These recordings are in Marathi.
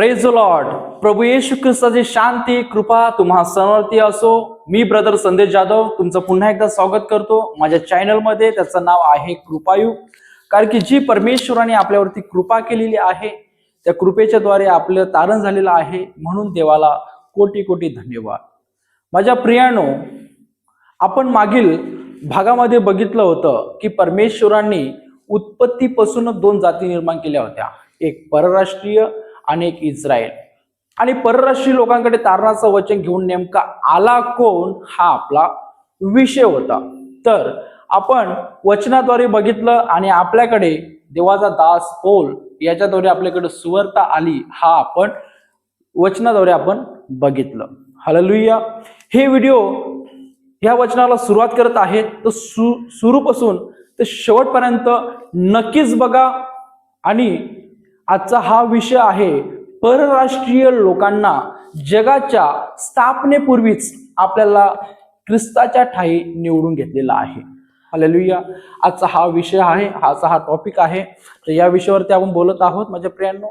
प्रेज लॉर्ड प्रभू येशू ख्रिस्ताची शांती कृपा तुम्हा समर्थी असो. मी ब्रदर संदेश जाधव तुमचं पुन्हा एकदा स्वागत करतो. माझ्या चॅनलमध्ये त्याचं नाव आहे कृपायू. कारण की जी परमेश्वराने आपल्यावरती कृपा केलेली आहे त्या कृपेच्या द्वारे आपलं तारण झालेलं आहे. म्हणून देवाला कोटी कोटी धन्यवाद. माझ्या प्रियानो आपण मागील भागामध्ये बघितलं होतं की परमेश्वरांनी उत्पत्तीपासूनच दोन जाती निर्माण केल्या होत्या. एक परराष्ट्रीय आणि एक इस्रायल. आणि परराष्ट्रीय लोकांकडे तारणाचं वचन घेऊन नेमका आला कोण हा आपला विषय होता. तर आपण वचनाद्वारे बघितलं आणि आपल्याकडे देवाचा दास पोल याच्याद्वारे आपल्याकडे सुवर्ता आली हा आपण वचनाद्वारे आपण बघितलं. हललुया हे व्हिडिओ ह्या वचनाला सुरुवात करत आहेत. तर सु सुरूपासून ते शेवटपर्यंत नक्कीच बघा आणि आजचा हा विषय आहे परराष्ट्रीय लोकांना जगाच्या स्थापनेपूर्वीच आपल्याला ख्रिस्ताच्या ठाई निवडून घेतलेला आहे. हालेलुया आजचा हा विषय आहे हाचा हा टॉपिक आहे. तर या विषयावरती आपण बोलत आहोत माझ्या प्रियांनो.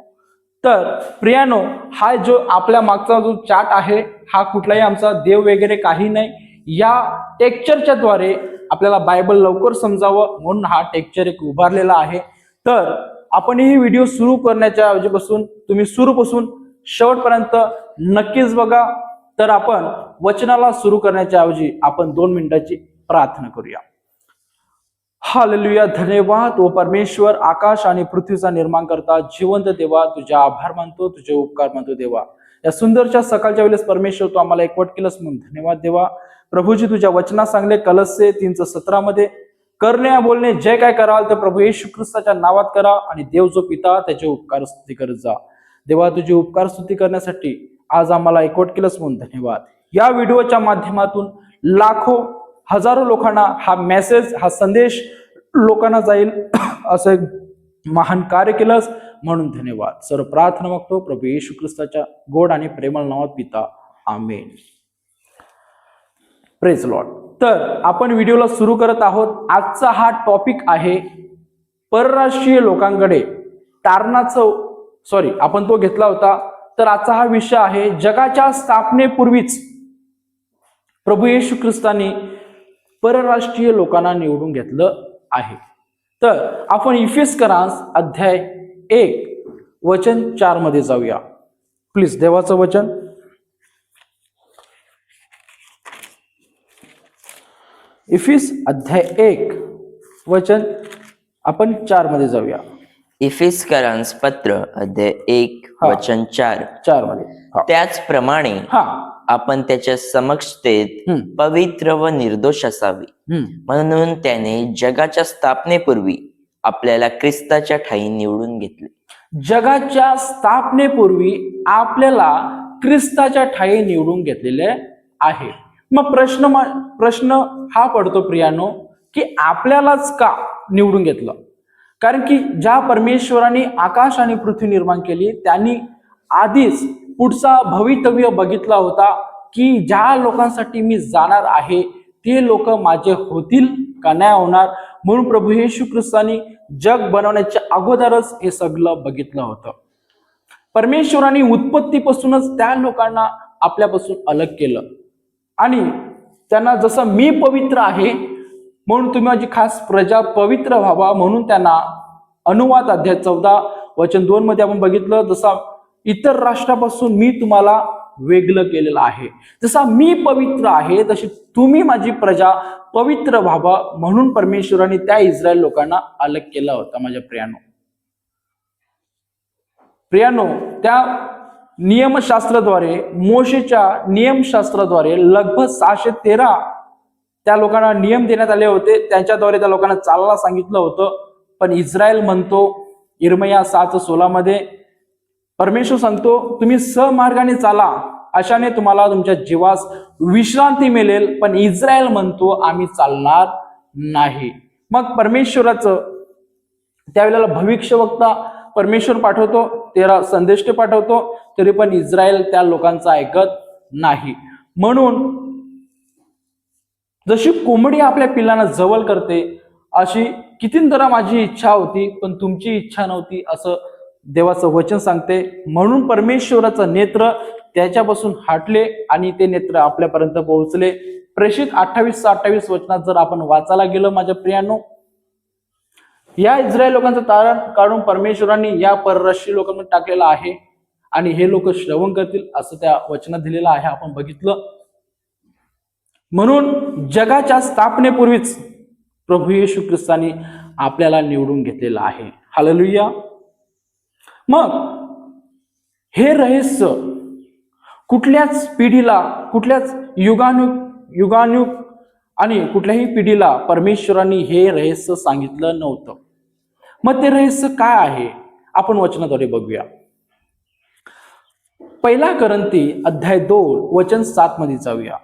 तर प्रियानो हा जो आपल्या मागचा जो चार्ट आहे हा कुठलाही आमचा देव वगैरे काही नाही. या टेक्चरच्या द्वारे आपल्याला बायबल लवकर समजावं म्हणून हा टेक्चर एक उभारलेला आहे. तर आपण ही व्हिडिओ सुरू करण्याच्या ऐवजीपासून तुम्ही सुरूपासून शेवटपर्यंत नक्कीच बघा. तर आपण वचनाला सुरू करण्याच्या ऐवजी आपण दोन मिनिटाची प्रार्थना करूया. हालेलुया धन्यवाद व परमेश्वर आकाश आणि पृथ्वीचा निर्माण करता जिवंत देवा तुझ्या आभार मानतो तुझे उपकार मानतो देवा. या सुंदरच्या सकाळच्या वेळेस परमेश्वर तू आम्हाला एकवट केलंस म्हणून धन्यवाद देवा. प्रभूजी तुझ्या वचना सांगले कलस्य तीनचं सतरामध्ये करणे बोलणे जे काय कराल ते प्रभू येशू ख्रिस्ताच्या नावात करा आणि देव जो पिता त्याचे उपकार स्तुती करत जा. देवा तुझी उपकार स्तुती करण्यासाठी आज आम्हाला एकवट केलंस म्हणून धन्यवाद. या व्हिडिओच्या माध्यमातून लाखो हजारो लोकांना हा मेसेज हा संदेश लोकांना जाईल. असं एक महान कार्य केलंस म्हणून धन्यवाद. सर्व प्रार्थना मागतो प्रभू येशू ख्रिस्ताच्या गोड आणि प्रेमळ नावात पिता. आमेन. प्रेज लॉर्ड तर आपण व्हिडिओला सुरू करत आहोत. आजचा हा टॉपिक आहे परराष्ट्रीय लोकांकडे तारणाचं सॉरी आपण तो घेतला होता. तर आजचा हा विषय आहे जगाच्या स्थापनेपूर्वीच प्रभू येशू ख्रिस्तानी परराष्ट्रीय लोकांना निवडून घेतलं आहे. तर आपण इफेस करांस अध्याय एक वचन चारमध्ये जाऊया. प्लीज देवाचं वचन. इफिस अध्याय एक वचन आपण चारमध्ये जाऊया इफिसकरांस पत्र अध्याय एक हा. वचन चार चारमध्ये. त्याचप्रमाणे हा आपण त्याच्या समक्षतेत हम्म. पवित्र व निर्दोष असावी हम्म. म्हणून त्याने जगाच्या स्थापनेपूर्वी आपल्याला ख्रिस्ताच्या ठाई निवडून घेतले जगाच्या स्थापनेपूर्वी आपल्याला ख्रिस्ताच्या ठाई निवडून घेतलेले आहे मग प्रश्न प्रश्न हा पडतो प्रियानो की आपल्यालाच का निवडून घेतलं? कारण की ज्या परमेश्वराने आकाश आणि पृथ्वी निर्माण केली त्यांनी आधीच पुढचा भवितव्य बघितला होता की ज्या लोकांसाठी मी जाणार आहे ते लोक माझे होतील का नाही होणार? म्हणून प्रभू येशू ख्रिस्तानी जग बनवण्याच्या अगोदरच हे सगळं बघितलं होतं. परमेश्वराने उत्पत्तीपासूनच त्या लोकांना आपल्यापासून अलग केलं. आणि त्यांना जसं मी पवित्र आहे म्हणून तुम्ही माझी खास प्रजा पवित्र व्हावा म्हणून त्यांना अनुवाद अध्याय चौदा वचन दोन मध्ये आपण बघितलं जसा इतर राष्ट्रापासून मी तुम्हाला वेगळं केलेलं आहे. जसा मी पवित्र आहे तशी तुम्ही माझी प्रजा पवित्र व्हावा म्हणून परमेश्वराने त्या इस्रायल लोकांना अलग केला होता माझ्या प्रियानो. प्रियानो त्या नियमशास्त्राद्वारे मोशेच्या नियमशास्त्राद्वारे लगभग सहाशे तेरा त्या लोकांना नियम देण्यात आले होते. त्यांच्याद्वारे त्या लोकांना चालायला सांगितलं होतं. पण इस्रायल म्हणतो इरमया सात सोलामध्ये परमेश्वर सांगतो तुम्ही समार्गाने चाला. अशाने तुम्हाला तुमच्या जीवास विश्रांती मिळेल. पण इस्रायल म्हणतो आम्ही चालणार नाही. मग परमेश्वराचं त्यावेळेला भविष्यवक्ता परमेश्वर पाठवतो तेरा संदेश पाठवतो तरी पण इस्रायल त्या लोकांचं ऐकत नाही. म्हणून जशी कोंबडी आपल्या पिल्लांना जवळ करते अशी कितींतरा माझी इच्छा होती पण तुमची इच्छा नव्हती असं देवाचं वचन सांगते. म्हणून परमेश्वराचं नेत्र त्याच्यापासून हटले आणि ते नेत्र आपल्यापर्यंत पोहोचले. प्रेषित अठ्ठावीस अठ्ठावीस वचनात जर आपण वाचायला गेलो माझ्या प्रियांनो या इस्रायल लोकांचं तारण काढून परमेश्वरांनी या परराष्ट्रीय लोकांमध्ये टाकलेलं आहे. आणि हे लोक श्रवण करतील असं त्या वचनात दिलेलं आहे. आपण बघितलं. म्हणून जगाच्या स्थापनेपूर्वीच प्रभू येशू ख्रिस्तानी आपल्याला निवडून घेतलेलं आहे. हालेलुया. मग हे रहस्य कुठल्याच पिढीला कुठल्याच युगानुग युगानुग आणि कुठल्याही पिढीला परमेश्वरांनी हे रहस्य सांगितलं नव्हतं. मग ते रहस्य काय आहे? आपण वचनाद्वारे बघूया. पहिला करंती अध्याय दोन वचन सात मध्ये जाऊया.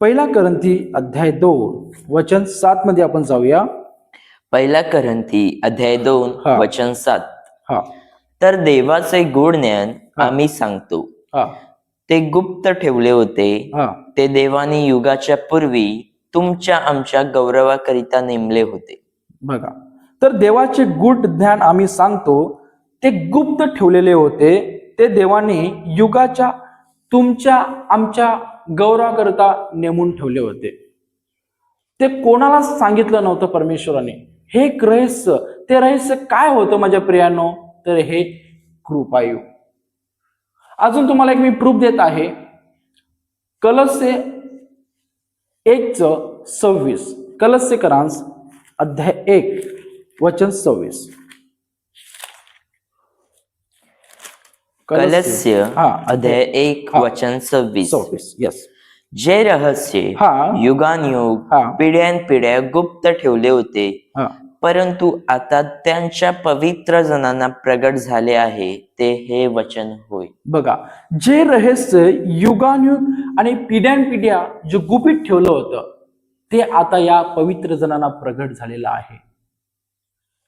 पहिला करंती अध्याय दोन वचन सात मध्ये आपण जाऊया. पहिला करंथी अध्याय दोन. वचन सात. हा. तर देवाचे गूढ ज्ञान. आम्ही सांगतो. हा. ते गुप्त ठेवले होते. हा. ते देवाने युगाच्या पूर्वी तुमच्या आमच्या गौरवाकरिता नेमले होते. बघा तर देवाचे गुड ज्ञान आम्ही सांगतो ते गुप्त ठेवलेले होते ते देवाने युगाच्या तुमच्या आमच्या गौरवाकरता नेमून ठेवले होते. ते कोणालाच सांगितलं नव्हतं परमेश्वराने? हे एक रहस्य ते रहस्य काय होतं माझ्या प्रियानो? तर हे कृपायू. अजून तुम्हाला एक मी प्रूफ देत आहे. कलसे एक च सव्वीस कलस्यकरांस अध्याय एक वचन सव्वीस कलस्य हा अध्याय एक हा. वचन सव्वीस सव्वीस यस जे रहस्य हा. युगानयुग हा. पिढ्यानपिढ्या गुप्त ठेवले होते हा परंतु आता त्यांच्या पवित्र जणांना प्रगट झाले आहे ते हे वचन होय बघा जे रहस्य युगानुयुग आणि पिढ्यानपिढ्या जे गुपित ठेवलं होतं ते आता या पवित्र जणांना प्रगट झालेलं आहे.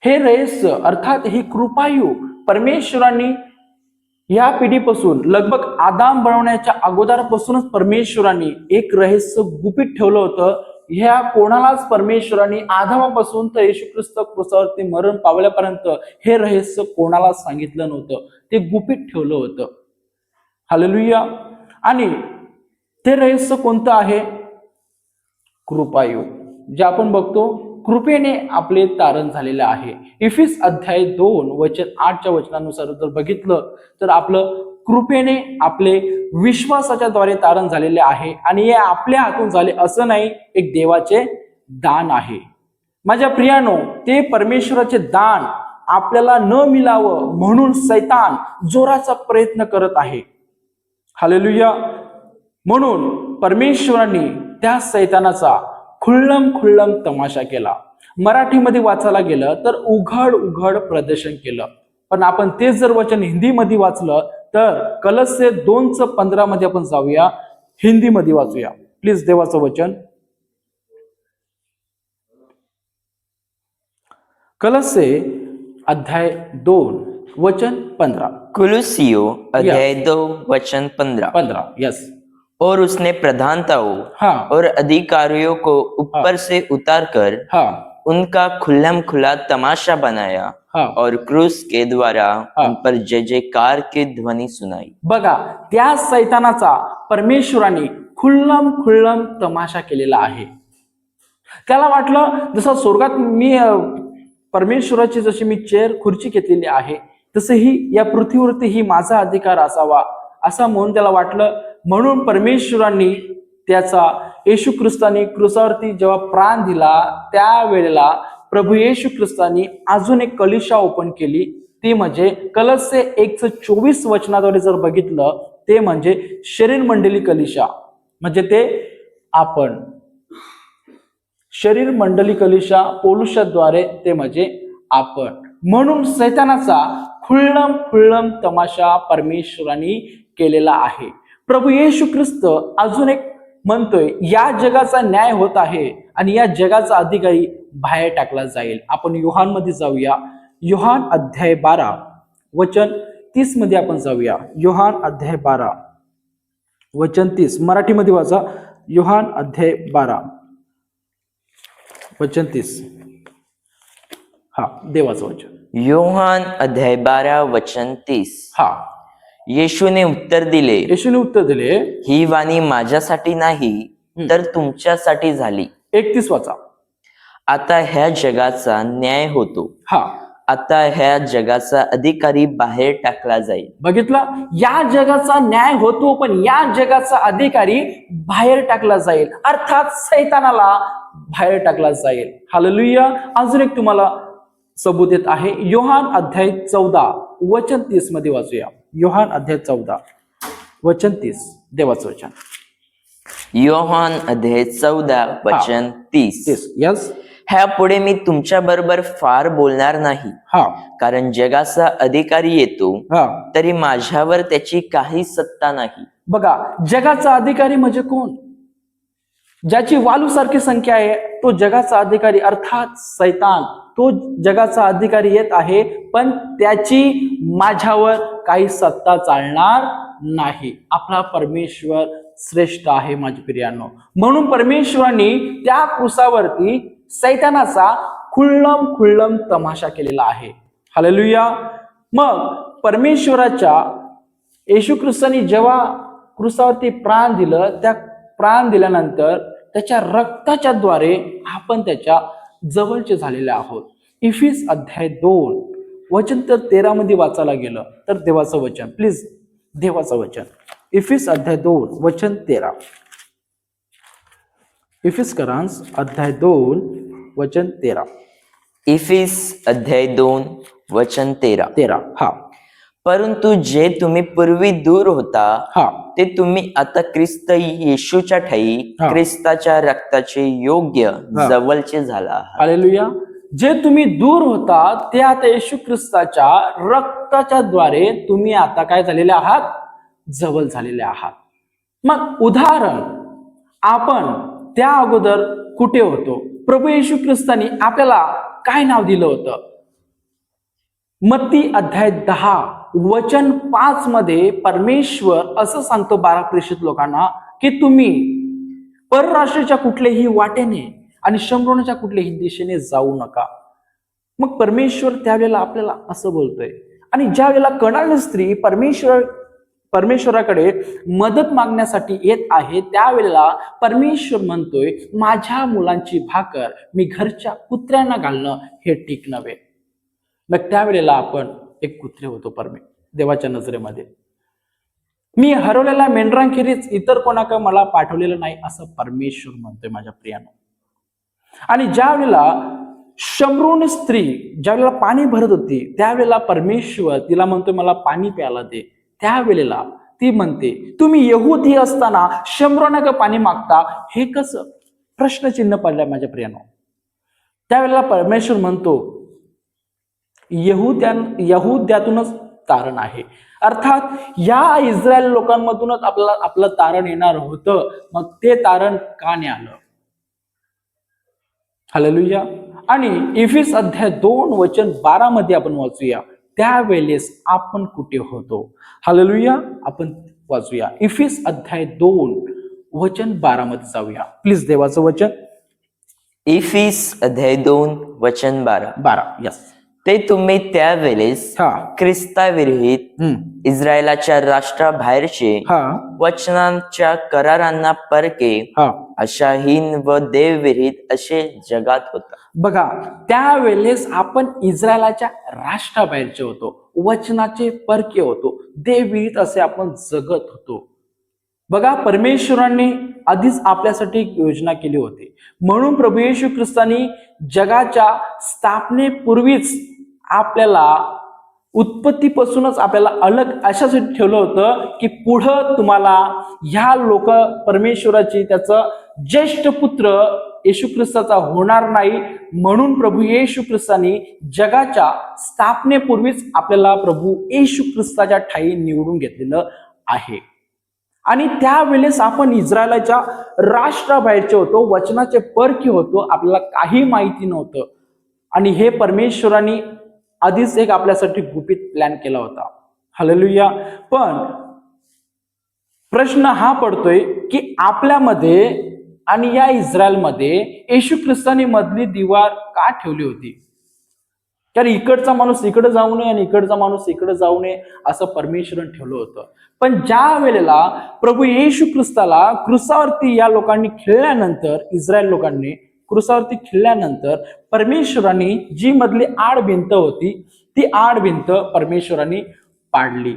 हे रहस्य अर्थात ही कृपायू परमेश्वरांनी या पिढीपासून लगभग आदाम बनवण्याच्या अगोदरपासूनच परमेश्वरांनी एक रहस्य गुपित ठेवलं होतं. ह्या कोणालाच परमेश्वरांनी आदामापासून तर येशू ख्रिस्त क्रुसावरती मरण पावल्यापर्यंत हे रहस्य कोणालाच सांगितलं नव्हतं. ते गुपित ठेवलं होतं. हालेलुया. आणि ते रहस्य कोणतं आहे? कृपायोग जे आपण बघतो कृपेने आपले तारण झालेले आहे. इफिस अध्याय दोन वचन आठच्या वचनानुसार जर बघितलं तर आपलं कृपेने आपले विश्वासाच्या द्वारे तारण झालेले आहे आणि हे आपल्या हातून झाले असं नाही एक देवाचे दान आहे. माझ्या प्रियानो ते परमेश्वराचे दान आपल्याला न मिळावं म्हणून सैतान जोराचा प्रयत्न करत आहे. हालेलुया. म्हणून परमेश्वरांनी त्या सैतानाचा खुल्लम खुल्लम तमाशा केला. मराठीमध्ये वाचायला गेलं तर उघड उघड प्रदर्शन केलं. पण आपण तेच जर वचन हिंदीमध्ये वाचलं तर कलसे दोनच पंधरा मध्ये आपण जाऊया हिंदीमध्ये वाचूया. प्लीज देवाचं वचन. कलसे अध्याय दोन वचन पंधरा. कुलुसियो अध्याय दो वचन पंद्रह पंधरा यस और उसने प्रधानताओं हा। और अधिकारियों को ऊपर से उतार कर हा। उनका खुल्लम खुला तमाशा बनाया हा। और क्रूस के द्वारा हाँ। उन पर जय जयकार की ध्वनि सुनाई। बघा त्या सैतानाचा परमेश्वराने खुल्लम खुल्लम तमाशा केलेला आहे. त्याला वाटलं जसं स्वर्गात मी परमेश्वराची जशी मी चेअर खुर्ची घेतलेली आहे तसंही या पृथ्वीवरती ही माझा अधिकार असावा असं म्हणून त्याला वाटलं म्हणून परमेश्वरांनी त्याचा येशू ख्रिस्तानी क्रुसावरती जेव्हा प्राण दिला त्यावेळेला प्रभू येशू ख्रिस्तानी अजून एक कलिशा ओपन केली. ती म्हणजे कलसचे एकशे चोवीस वचनाद्वारे जर बघितलं ते म्हणजे शरीर मंडली कलिशा. म्हणजे ते आपण. शरीर मंडली कलिशा पोलुषाद्वारे ते म्हणजे आपण. म्हणून सैतानाचा खुळ्ळम खुळ्ळम तमाशा परमेश्वराने केलेला आहे. प्रभू येशू ख्रिस्त अजून एक म्हणतोय या जगाचा न्याय होत आहे आणि या जगाचा अधिकारी बाहेर टाकला जाईल. आपण युहानमध्ये जाऊया. युहान अध्याय बारा वचन तीसमध्ये आपण जाऊया. युहान अध्याय बारा वचन तीस. मराठीमध्ये वाचा. युहान अध्याय बारा वचन तीस. हा देवाचं वचन. योहान अध्याय बारा वचन तीस. हा. येशूने उत्तर दिले येशूने उत्तर दिले ही वाणी माझ्यासाठी नाही तर तुमच्यासाठी झाली. एकतीस वाचा. आता ह्या जगाचा न्याय होतो. हा. आता ह्या जगाचा अधिकारी बाहेर टाकला जाईल. बघितलं? या जगाचा न्याय होतो पण या जगाचा अधिकारी बाहेर टाकला जाईल. अर्थात सैतानाला बाहेर टाकला जाईल. हालेलुया. अजून एक तुम्हाला सबूत येत आहे. योहान अध्याय चौदा वचन तीसमध्ये वाचूया. योहान अध्याय चौदा वचन तीस देवाचं वचन. योहान अध्याय चौदा वचन तीस. तीस यस ह्या पुढे मी तुमच्या बरोबर फार बोलणार नाही. हा. कारण जगाचा अधिकारी येतो हा. तरी माझ्यावर त्याची काही सत्ता नाही. बघा जगाचा अधिकारी म्हणजे कोण? ज्याची वालूसारखी संख्या आहे तो जगाचा अधिकारी अर्थात सैतान. तो जगाचा अधिकारी येत आहे पण त्याची माझ्यावर काही सत्ता चालणार नाही. आपला परमेश्वर श्रेष्ठ आहे माझी प्रियांनो. म्हणून परमेश्वरांनी त्या क्रुसावरती सैतानाचा खुल्लम खुल्लम तमाशा केलेला आहे. हालेलुया मग परमेश्वराच्या येशू ख्रिस्तानी जेव्हा कृसावरती प्राण दिलं त्या प्राण दिल्यानंतर त्याच्या रक्ताच्या द्वारे आपण त्याच्या जवळचे झालेले आहोत. इफिस अध्याय दोन वचन तर तेरा मध्ये वाचायला गेलं तर देवाचं वचन. प्लीज देवाचं वचन. इफिस अध्याय दोन वचन तेरा. इफिस करांस अध्याय दोन वचन तेरा. इफिस अध्याय दोन वचन तेरा. तेरा हा. परंतु जे तुम्ही पूर्वी दूर होता हा ते तुम्ही आता ख्रिस्त येशूच्या ठाई हा. ख्रिस्ताच्या रक्ताचे योग्य हा. जवळचे झाला आहात. हालेलुया जे तुम्ही दूर होता ते आता येशू ख्रिस्ताच्या रक्ताच्या द्वारे तुम्ही आता काय झालेले आहात जवळ झालेले आहात मग उदाहरण आपण त्या अगोदर कुठे होतो प्रभू येशू ख्रिस्तानी आपल्याला काय नाव दिलं होतं मत्ती अध्याय दहा वचन पाच मध्ये परमेश्वर असं सांगतो बारा प्रेषित लोकांना की तुम्ही परराष्ट्राच्या कुठल्याही वाटेने आणि शंभरोनाच्या कुठल्याही दिशेने जाऊ नका. मग परमेश्वर त्यावेळेला आपल्याला असं बोलतोय. आणि ज्या वेळेला कणाल स्त्री परमेश्वर परमेश्वराकडे मदत मागण्यासाठी येत आहे त्यावेळेला परमेश्वर म्हणतोय माझ्या मुलांची भाकर मी घरच्या कुत्र्यांना घालणं हे ठीक नव्हे. मग त्यावेळेला आपण एक कुत्रे होतो परमे देवाच्या नजरेमध्ये. मी हरवलेल्या मेंढरांखेरीज इतर कोणाकडे मला पाठवलेलं नाही असं परमेश्वर म्हणतोय माझ्या प्रियानं. आणि ज्या वेळेला शंभरून स्त्री ज्या वेळेला पाणी भरत होती त्यावेळेला परमेश्वर तिला म्हणतोय मला पाणी प्यायला दे. त्यावेळेला ती म्हणते तुम्ही यहुदी असताना शंभरोनक पाणी मागता हे कसं? प्रश्नचिन्ह पडलंय माझ्या प्रियानो. त्यावेळेला परमेश्वर म्हणतो यहुद्यां यहुद्यातूनच तारण आहे. अर्थात या इस्रायल लोकांमधूनच आपल्याला आपलं तारण येणार होतं. मग ते तारण का नाही आलं? हालेलुया आणि इफिस अध्याय दोन वचन बारा मध्ये आपण वाचूया. त्यावेळेस आपण कुठे होतो? हालेलुया आपण वाचूया. इफिस अध्याय दोन वचन बारा मध्ये जाऊया. प्लीज देवाचं वचन. इफिस अध्याय दोन वचन बारा. बारा यस ते तुम्ही त्यावेळेस हा. ख्रिस्ताविरहित. इस्रायलाच्या राष्ट्राबाहेरचे वचनांच्या करारांना परके हा. अशाहीन व देवविरहित असे जगात होता. बघा त्यावेळेस आपण इस्रायलाच्या राष्ट्राबाहेरचे होतो वचनाचे परके होतो देवविहित असे आपण जगत होतो. बघा परमेश्वरांनी आधीच आपल्यासाठी एक योजना केली होती. म्हणून प्रभू येशू ख्रिस्तानी जगाच्या स्थापनेपूर्वीच आपल्याला उत्पत्तीपासूनच आपल्याला अलग अशासाठी ठेवलं होतं की पुढं तुम्हाला ह्या लोक परमेश्वराची त्याचं ज्येष्ठ पुत्र येशू ख्रिस्ताचा होणार नाही म्हणून प्रभू येशू ख्रिस्तानी जगाच्या स्थापनेपूर्वीच आपल्याला प्रभू येशू ख्रिस्ताच्या ठाई निवडून घेतलेलं आहे. आणि त्यावेळेस आपण इस्रायलाच्या राष्ट्राबाहेरचे होतो वचनाचे परकी होतो आपल्याला काही माहिती नव्हतं. आणि हे परमेश्वरांनी आधीच एक आपल्यासाठी गुपित प्लॅन केला होता. हललुया पण प्रश्न हा पडतोय की आपल्यामध्ये आणि या इस्रायलमध्ये येशू ख्रिस्तानी मधली दिवार का ठेवली होती? कारण इकडचा माणूस इकडे जाऊ नये आणि इकडचा माणूस इकडे जाऊ नये असं परमेश्वरन ठेवलं होतं. पण ज्या वेळेला प्रभू येशू ख्रिस्ताला क्रुसावरती या लोकांनी खेळल्यानंतर इस्रायल लोकांनी क्रुसावरती खेळल्यानंतर परमेश्वरांनी जी मधली आड भिंत होती ती आड भिंत परमेश्वरांनी पाडली.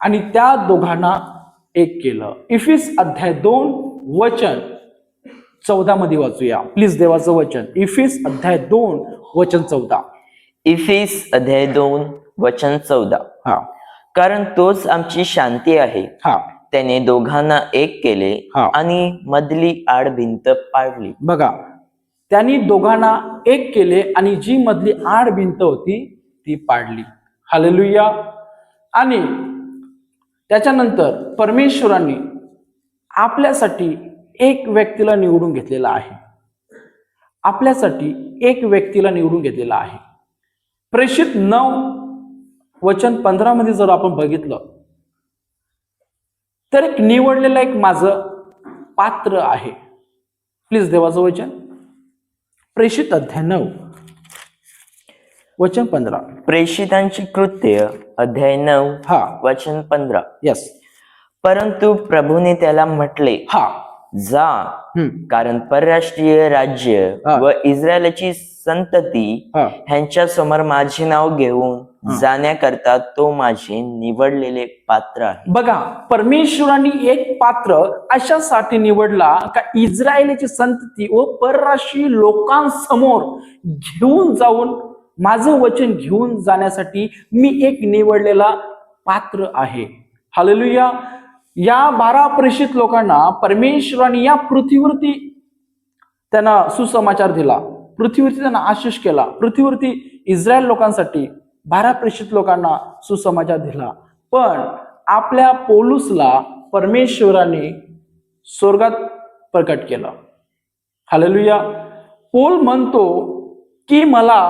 आणि त्या दोघांना एक केलं. इफिस अध्याय दोन वचन. चौदा मध्ये वाचूया. प्लीज देवाचं वचन. इफिस अध्याय दोन वचन चौदा. इफिस अध्याय दोन वचन चौदा. हा. कारण तोच आमची शांती आहे. हा. त्याने दोघांना एक केले हा. आणि मधली आड भिंत पाडली. बघा त्यांनी दोघांना एक केले आणि जी मधली आड भिंत होती ती पाडली. हालेलुया आणि त्याच्यानंतर परमेश्वरांनी आपल्यासाठी एक व्यक्तीला निवडून घेतलेला आहे. आपल्यासाठी एक व्यक्तीला निवडून घेतलेला आहे. प्रेषित नऊ वचन पंधरामध्ये जर आपण बघितलं तर एक निवडलेलं एक माझं पात्र आहे. प्लीज देवाचं वचन. प्रेषित अध्याय नऊ. वचन पंधरा. प्रेषितांची कृत्य अध्याय नऊ हा. वचन पंधरा. यस परंतु प्रभूने त्याला म्हटले हा. जा. कारण परराष्ट्रीय राज्य. व इस्रायलची संतती हा. ह्यांच्या समोर माझे नाव घेऊन जाण्याकरता तो माझे निवडलेले पात्र आहे. बघा परमेश्वरांनी एक पात्र अशासाठी निवडला का इस्रायलीची संतती व परराष्ट्रीय लोकांसमोर घेऊन जाऊन माझं वचन घेऊन जाण्यासाठी मी एक निवडलेला पात्र आहे. हालेलुया या बारा प्रेषित लोकांना परमेश्वराने या पृथ्वीवरती त्यांना सुसमाचार दिला. पृथ्वीवरती त्यांना आशिष केला. पृथ्वीवरती इस्रायल लोकांसाठी बारा प्रेषित लोकांना सुसमाचार दिला. पण आपल्या पोलूसला परमेश्वराने स्वर्गात प्रकट केलं. हालेलुया. पोल म्हणतो की मला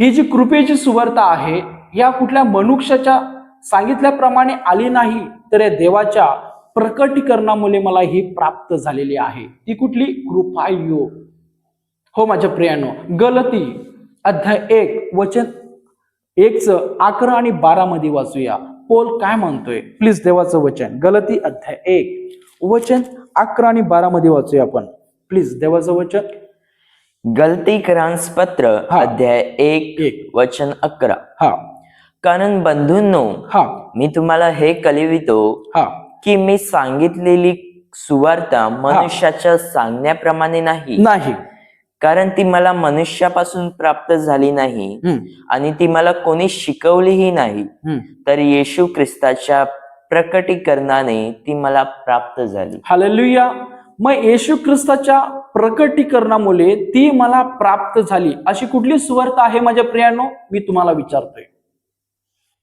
ही जी कृपेची सुवर्ता आहे या कुठल्या मनुष्याच्या सांगितल्याप्रमाणे आली नाही तर या देवाच्या प्रकटीकरणामुळे मला ही प्राप्त झालेली आहे. ती कुठली? कृपायो हो माझ्या प्रियानो गलती अध्याय एक वचन एकच अकरा आणि बारा मध्ये वाचूया. पोल काय म्हणतोय? प्लीज देवाचं वचन. गलती अध्याय एक वचन अकरा आणि बारा मध्ये वाचूया आपण. प्लीज देवाचं वचन. गलती क्रांस पत्र. अध्याय एक एक. वचन अकरा. हा. कारण बंधूंनो हा. मी तुम्हाला हे कळवितो हा. की मी सांगितलेली सुवार्ता मनुष्याच्या सांगण्याप्रमाणे नाही. नाही. कारण ती मला मनुष्यापासून प्राप्त झाली नाही आणि ती मला कोणी शिकवलीही नाही. तर येशू ख्रिस्ताच्या प्रकटीकरणाने ती मला प्राप्त झाली. हालेलुया. मग येशू ख्रिस्ताच्या प्रकटीकरणामुळे ती मला प्राप्त झाली. अशी कुठली सुवार्ता आहे माझ्या प्रियानो? मी तुम्हाला विचारतोय.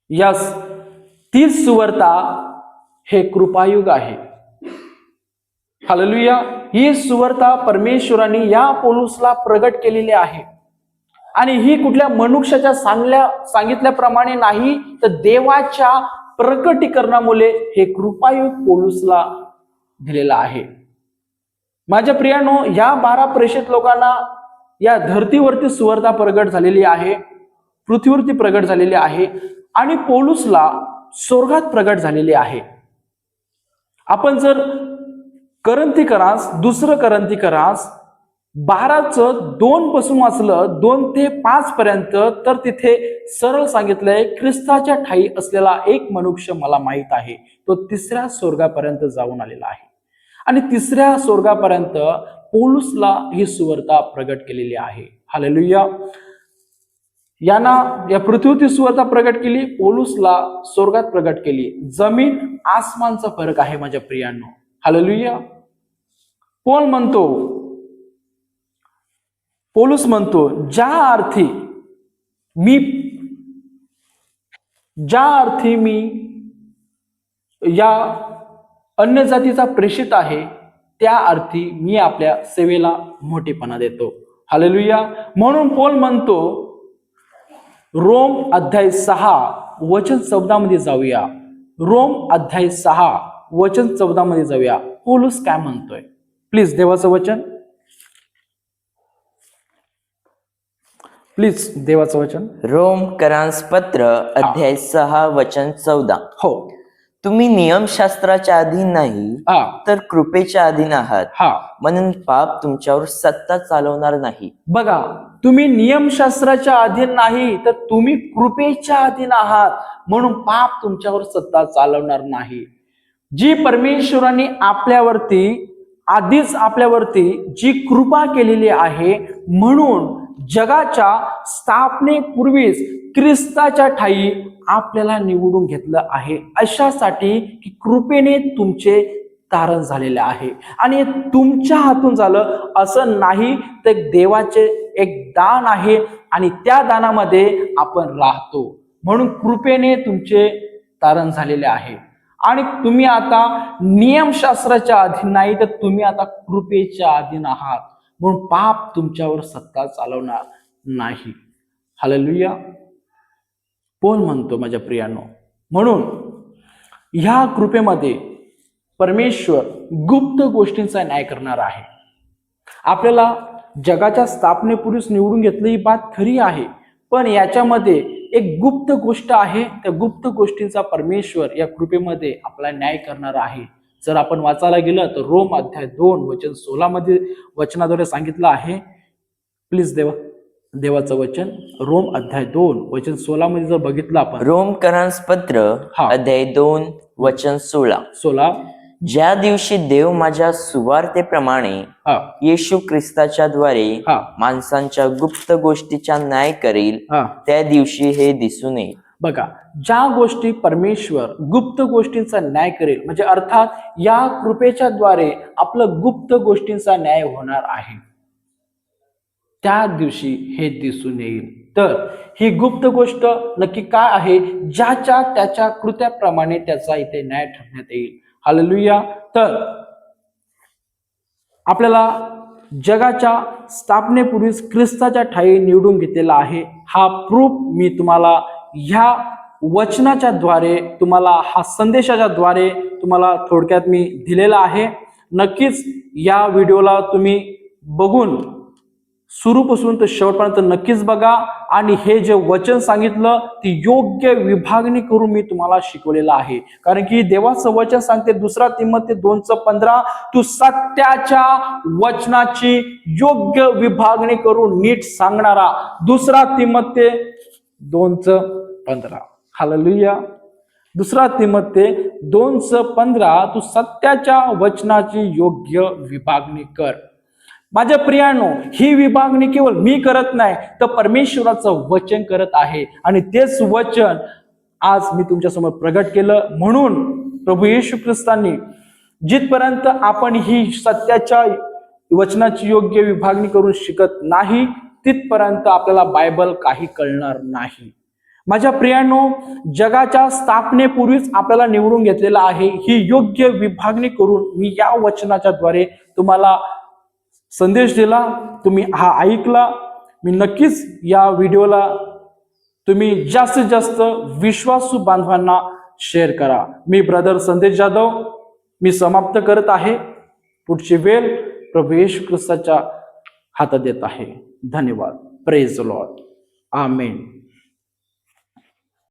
यस ती सुवार्ता हे कृपायुग आहे. हालेलुया. ही सुवर्ता परमेश्वराने या पोलूसला प्रगट केलेली आहे. आणि ही कुठल्या मनुष्याच्या सांगल्या सांगितल्याप्रमाणे नाही तर देवाच्या प्रकटीकरणामुळे हे कृपायुग पोलूसला दिलेला आहे. माझ्या प्रियानो या बारा प्रेषित लोकांना या धर्तीवरती सुवर्ता प्रगट झालेली आहे पृथ्वीवरती प्रगट झालेली आहे आणि पोलूसला स्वर्गात प्रगट झालेली आहे. आपण जर करंती करास दुसरं करंती करास बाराचं दोन पासून वाचलं दोन ते पाच पर्यंत तर तिथे सरळ सांगितलंय ख्रिस्ताच्या ठाई असलेला एक मनुष्य मला माहीत आहे. तो तिसऱ्या स्वर्गापर्यंत जाऊन आलेला आहे. आणि तिसऱ्या स्वर्गापर्यंत पोलूसला ही सुवर्ता प्रगट केलेली आहे. हालेलुया. यांना या पृथ्वीवरती सुवर्ता प्रगट केली पोलूसला स्वर्गात प्रगट केली. जमीन आसमानचा फरक आहे माझ्या प्रियांनो. हालेलुया. पोल म्हणतो पोलूस म्हणतो ज्या अर्थी मी ज्या अर्थी मी या अन्य जातीचा प्रेषित आहे त्या अर्थी मी आपल्या सेवेला मोठेपणा देतो. हालेलुया. म्हणून पोल म्हणतो रोम अध्याय सहा वचन चौदा मध्ये जाऊया. रोम अध्याय सहा वचन चौदा मध्ये जाऊया. पोलूस काय म्हणतोय? प्लीज देवाचं वचन. प्लीज देवाचं वचन. रोम करांस पत्र अध्याय सहा वचन चौदा. हो. तुम्ही नियमशास्त्राच्या अधीन नाही हा. तर कृपेच्या अधीन आहात. हा. म्हणून पाप तुमच्यावर सत्ता चालवणार नाही. बघा तुम्ही नियमशास्त्राच्या अधीन नाही तर तुम्ही कृपेच्या अधीन आहात. म्हणून पाप तुमच्यावर सत्ता चालवणार नाही. जी परमेश्वराने आपल्यावरती आधीच आपल्यावरती जी कृपा केलेली आहे म्हणून जगाच्या स्थापनेपूर्वीच ख्रिस्ताच्या ठाई आपल्याला निवडून घेतलं आहे. अशासाठी की कृपेने तुमचे तारण झालेले आहे. आणि तुमच्या हातून झालं असं नाही तर देवाचे एक दान आहे आणि त्या दानामध्ये आपण राहतो. म्हणून कृपेने तुमचे तारण झालेले आहे. आणि तुम्ही आता नियमशास्त्राच्या अधीन नाही तर तुम्ही आता कृपेच्या अधीन आहात. म्हणून पाप तुमच्यावर सत्ता चालवणार नाही. हालेलुया कोण म्हणतो माझ्या प्रियानो? म्हणून ह्या कृपेमध्ये परमेश्वर गुप्त गोष्टींचा न्याय करणार आहे. आपल्याला जगाच्या स्थापनेपूर्वीच निवडून घेतलं ही बात खरी आहे. पण याच्यामध्ये एक गुप्त गोष्ट आहे. त्या गुप्त गोष्टींचा परमेश्वर या कृपेमध्ये आपला न्याय करणार आहे. जर आपण वाचायला गेलं तर रोम अध्याय दोन वचन सोळा मध्ये वचनाद्वारे सांगितलं आहे. प्लीज देवा देवाचं वचन. रोम अध्याय दोन वचन सोळा मध्ये जर बघितलं आपण. रोम करांस पत्र हा. अध्याय दोन वचन सोळा. सोळा. ज्या दिवशी देव माझ्या सुवार्तेप्रमाणे हा. येशू ख्रिस्ताच्या द्वारे माणसांच्या गुप्त गोष्टीचा न्याय करेल त्या दिवशी हे दिसून येईल बघा ज्या गोष्टी परमेश्वर गुप्त गोष्टींचा न्याय करेल म्हणजे अर्थात या कृपेच्या द्वारे आपलं गुप्त गोष्टींचा न्याय होणार आहे त्या दिवशी हे दिसून येईल. तर ही गुप्त गोष्ट नक्की काय आहे? ज्याच्या त्याच्या कृत्याप्रमाणे त्याचा इथे न्याय ठरण्यात येईल. हालेलुया तर आपल्याला जगाच्या स्थापनेपूर्वीच ख्रिस्ताच्या ठाई निवडून घेतलेला आहे. हा प्रूफ मी तुम्हाला ह्या वचनाच्या द्वारे तुम्हाला हा संदेशाच्या द्वारे तुम्हाला थोडक्यात मी दिलेला आहे. नक्कीच या व्हिडिओला तुम्ही बघून सुरूपासून तर शेवटपर्यंत नक्कीच बघा. आणि हे जे वचन सांगितलं ती योग्य विभागणी करून मी तुम्हाला शिकवलेलं आहे. कारण की देवाचं वचन सांगते दुसरा तिमते दोनचं पंधरा तू सत्याच्या वचनाची योग्य विभागणी करून नीट सांगणारा. दुसरा तिमते दोनचं पंधरा. हालेलुया दुसरा तिमते दोनचं पंधरा तू सत्याच्या वचनाची योग्य विभागणी कर. माझ्या प्रियानो ही विभागणी केवळ मी करत नाही तर परमेश्वराचं वचन करत आहे. आणि तेच वचन आज मी तुमच्यासमोर प्रगट केलं. म्हणून प्रभू येशू ख्रिस्तांनी जिथपर्यंत आपण ही सत्याच्या वचनाची योग्य विभागणी करून शिकत नाही तिथपर्यंत आपल्याला बायबल काही कळणार नाही. माझ्या प्रियानो जगाच्या स्थापनेपूर्वीच आपल्याला निवडून घेतलेलं आहे. ही योग्य विभागणी करून मी या वचनाच्या द्वारे तुम्हाला संदेश दिला तुम्ही हा ऐकला. मी नक्कीच या व्हिडिओला तुम्ही जास्तीत जास्त विश्वासू बांधवांना शेअर करा. मी ब्रदर संदेश जाधव मी समाप्त करत आहे. पुढची वेळ प्रभू येशू ख्रिस्ताच्या हातात येत आहे. धन्यवाद. प्रेज लॉर्ड आमेन